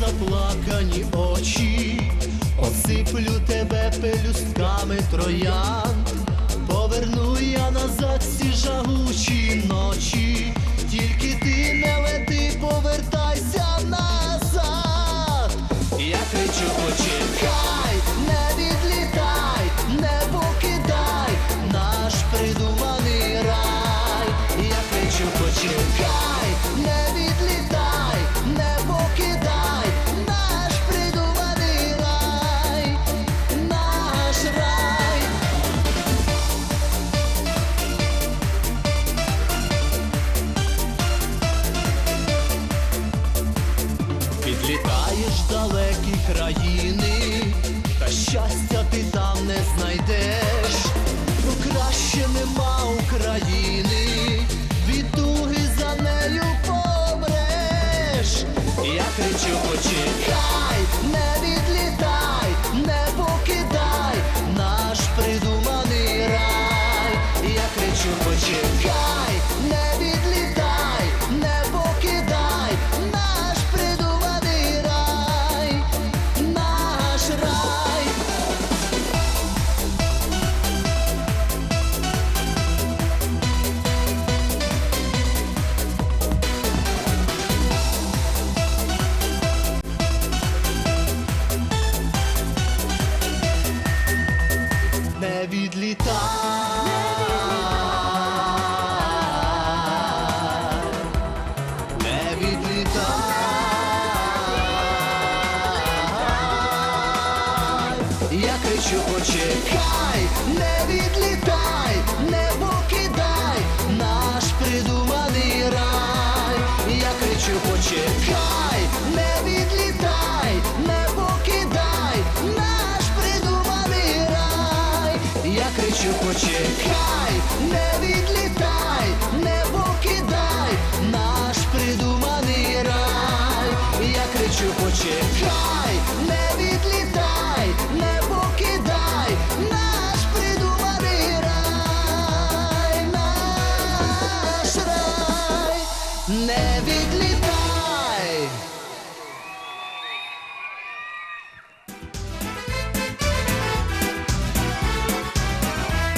заплакані очі, осиплю тебе пелюстками троян, поверну я назад ці жагучі ночі, тільки ти не лети, повертайся назад. Я кричу, почекай, В далекі країни, та щастя ти там не знайдеш, відлітай. Я кричу, почекай, не відлітай, почекай, не відлітай, не покидай наш придуманий рай. Я кричу, почекай,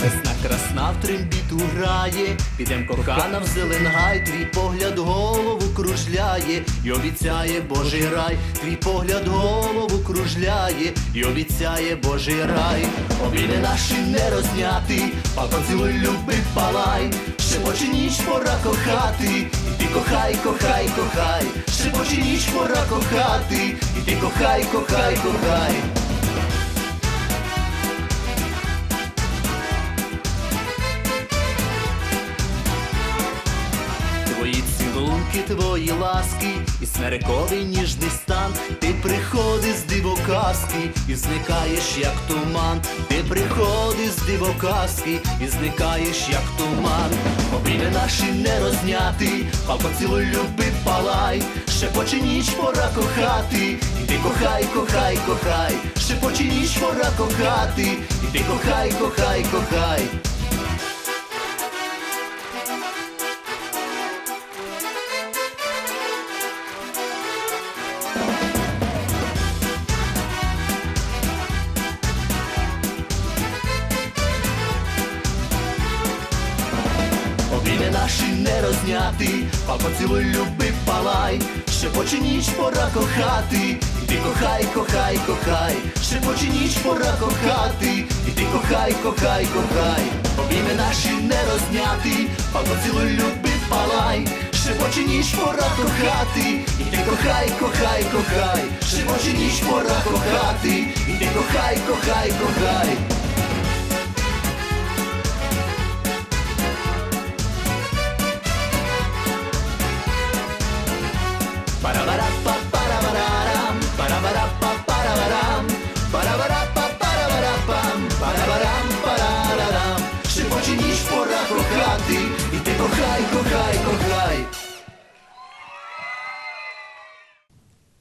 Весна красна в трембіту грає, підем кохана в зеленгай, твій погляд голову кружляє, і обіцяє Божий рай, твій погляд голову кружляє, і обіцяє Божий рай, обійде наші не розняти, а поцілуй люби палай, шепоче ніч пора кохати, і ти кохай, кохай, кохай, шепоче ніч пора кохати, і ти кохай, кохай, кохай. Твої ласки, і смерековий ніжний стан. Ти приходиш з дивоказки і зникаєш, як туман. Ти приходиш з дивоказки і зникаєш, як туман. Обійми наші не розняти, а поцілуй люби палай. Шепоче ніч пора кохати, і ти кохай, кохай, кохай. Шепоче ніч пора кохати, і ти кохай, кохай, кохай. Не розняти, а поцілуй люби палай, шепоче ніч пора кохати, і ти кохай, кохай, кохай, шепоче ніч пора кохати, і ти кохай, кохай, кохай, обійми наші не розняти, а поцілуй люби палай, шепоче ніч пора кохати, і ти кохай, кохай, кохай, шепоче ніч пора кохати, і ти кохай, кохай, кохай. like